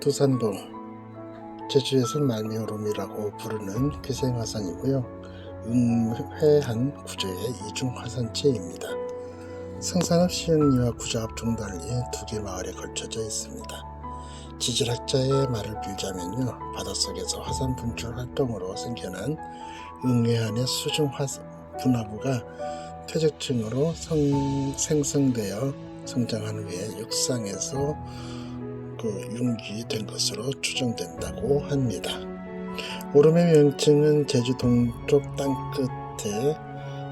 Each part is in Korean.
두산봉 제주에서 말미오름이라고 부르는 괴생화산이고요. 응회한 구조의 이중 화산체입니다. 성산읍 시흥리와 구좌읍 중달리 두 개 마을에 걸쳐져 있습니다. 지질학자의 말을 빌자면요. 바닷속에서 화산 분출 활동으로 생겨난 응회한의 수중 화산 분화부가 퇴적층으로 성, 생성되어 성장한 후에 육상에서 그 융기된 것으로 추정된다고 합니다. 오름의 명칭은 제주 동쪽 땅끝에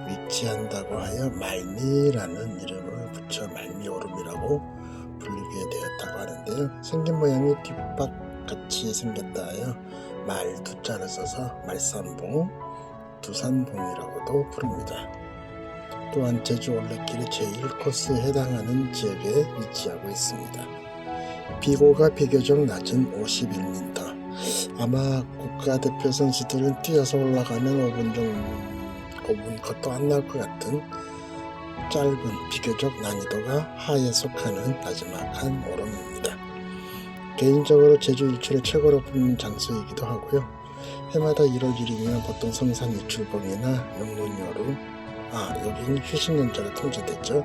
위치한다고 하여 말미라는 이름을 붙여 말미오름이라고 불리게 되었다고 하는데요. 생긴 모양이 뒷박같이 생겼다 하여 말 두자를 써서 말산봉, 두산봉이라고도 부릅니다. 또한 제주 올레길의 제1코스에 해당하는 지역에 위치하고 있습니다. 비고가 비교적 낮은 51m. 아마 국가대표 선수들은 뛰어서 올라가면 5분 정도, 5분 것도 안 나올 것 같은 짧은 비교적 난이도가 하에 속하는 나지막한 오름입니다. 개인적으로 제주 일출을 최고로 보는 장소이기도 하고요. 해마다 1월 1일이면 보통 성산 일출봉이나 용문여름, 아 여기는 휴식연자가 통제됐죠.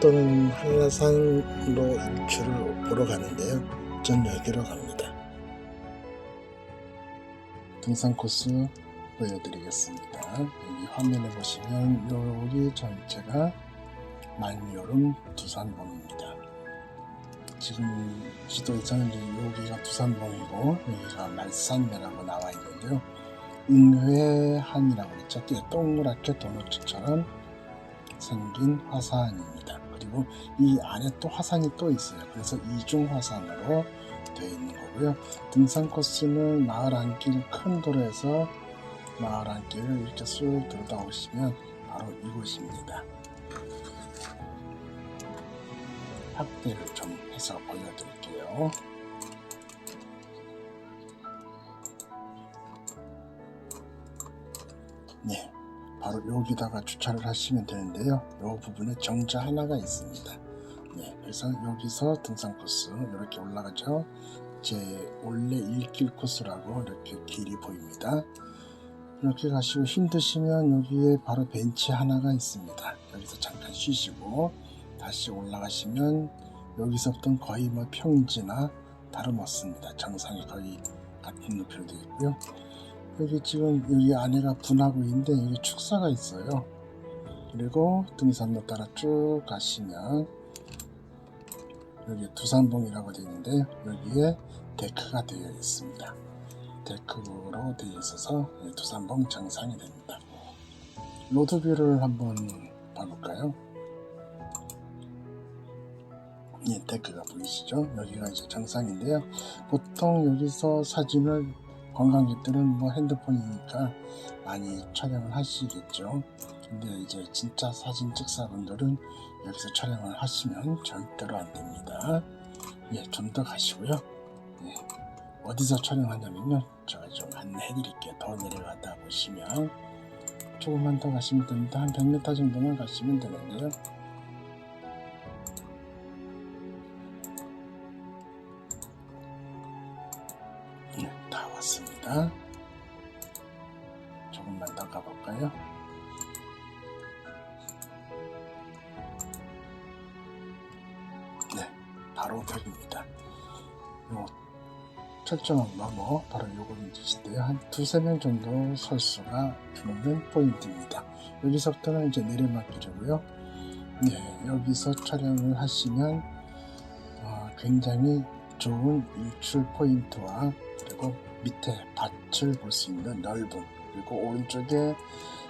또는 한라산로 일출을 보러 가는데요. 전 여기로 갑니다. 등산 코스 보여드리겠습니다. 여기 화면에 보시면 여기 전체가 말미여름 두산봉입니다. 지금 지도에서는 여기가 두산봉이고 여기가 말산매라고 나와 있는데요. 응회한이라고 했죠. 동그랗게 도넛처럼 생긴 화산입니다. 그리고 이 안에 또 화산이 또 있어요. 그래서 이중 화산으로 되어 있는 거고요. 등산 코스는 마을 안길 큰 도로에서 마을 안길을 이렇게 쑥 들어다 오시면 바로 이곳입니다. 확대를 좀 해서 보여드릴게요. 네, 바로 여기다가 주차를 하시면 되는데요. 이 부분에 정자 하나가 있습니다. 네, 그래서 여기서 등산 코스 이렇게 올라가죠. 제 원래 일길 코스라고 이렇게 길이 보입니다. 이렇게 가시고 힘드시면 여기에 바로 벤치 하나가 있습니다. 여기서 잠깐 쉬시고 다시 올라가시면 여기서부터는 거의 뭐 평지나 다름없습니다. 정상이 거의 같은 높이로 되어 있고요. 여기 지금 여기 안에가 분화구 있는데 여기 축사가 있어요. 그리고 등산로 따라 쭉 가시면 여기 두산봉이라고 되어 있는데 여기에 데크가 되어 있습니다. 데크로 되어 있어서 두산봉 정상이 됩니다. 로드뷰를 한번 봐볼까요? 예, 데크가 보이시죠? 여기가 이제 정상인데요. 보통 여기서 사진을 관광객들은 뭐 핸드폰이니까 많이 촬영을 하시겠죠. 근데 이제 진짜 사진 찍사분들은 여기서 촬영을 하시면 절대로 안 됩니다. 예, 좀 더 가시고요. 예, 어디서 촬영하냐면요. 제가 좀 안내해 드릴게요. 더 내려가다 보시면 조금만 더 가시면 됩니다. 한 100m 정도만 가시면 되는데요. 다 왔습니다. 조금만 더 가볼까요? 네, 바로 벽입니다. 요 철저한 마모 바로 요걸 짓인데요. 한 두세 명 정도 설 수가 있는 포인트입니다. 여기서부터는 이제 내리막길이고요. 네, 여기서 촬영을 하시면 어, 굉장히 좋은 일출 포인트와 그리고 밑에 밭을 볼 수 있는 넓은 그리고 오른쪽에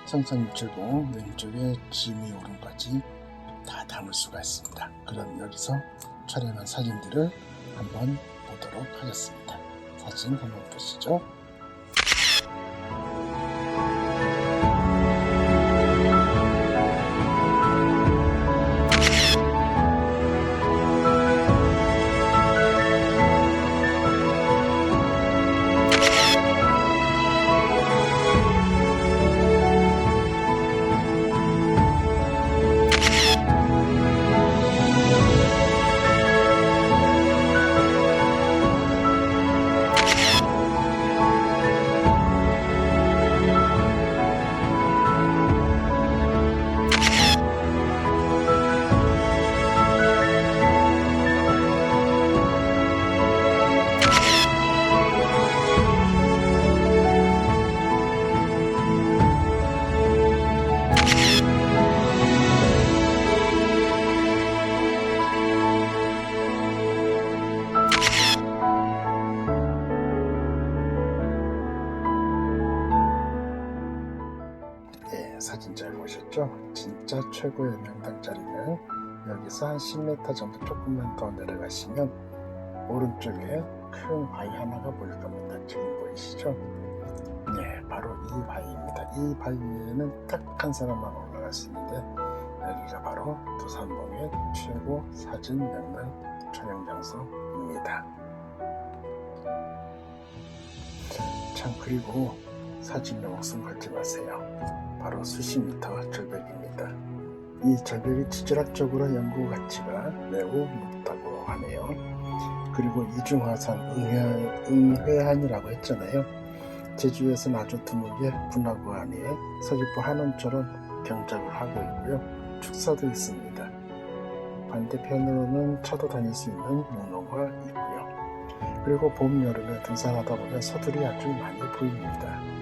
성산일출봉 왼쪽에 지미 오름까지 다 담을 수가 있습니다. 그럼 여기서 촬영한 사진들을 한번 보도록 하겠습니다. 사진 한번 보시죠. 잘 보셨죠? 진짜 최고의 명당 자리는 여기서 한 10m 정도 조금만 더 내려가시면 오른쪽에 큰 바위 하나가 보일 겁니다. 지금 보이시죠? 네, 바로 이 바위입니다. 이 바위 위에는 딱 한 사람만 올라갈 수 있는데 여기가 바로 두산봉의 최고 사진 명당 촬영 장소입니다. 참 그리고 사진에 목숨 걸지 마세요. 바로 수십 미터 절벽입니다. 이 절벽이 지질학적으로 연구 가치가 매우 높다고 하네요. 그리고 이중화산 응회, 응회한이라고 했잖아요. 제주에서는 아주 드물게 분화구한에 서귀포 한원처럼 경작을 하고 있고요. 축사도 있습니다. 반대편으로는 차도 다닐 수 있는 용로가 있고요. 그리고 봄, 여름에 등산하다 보면 서들이 아주 많이 보입니다.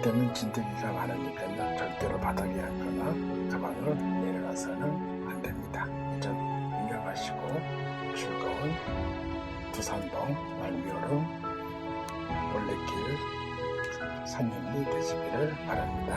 이때는 진드기가 많으니까요. 절대로 바닥에 앉거나 가방을 내려가서는 안 됩니다. 이전 유념하시고 즐거운 두산봉 말미여름 올레길 산림이 되시기를 바랍니다.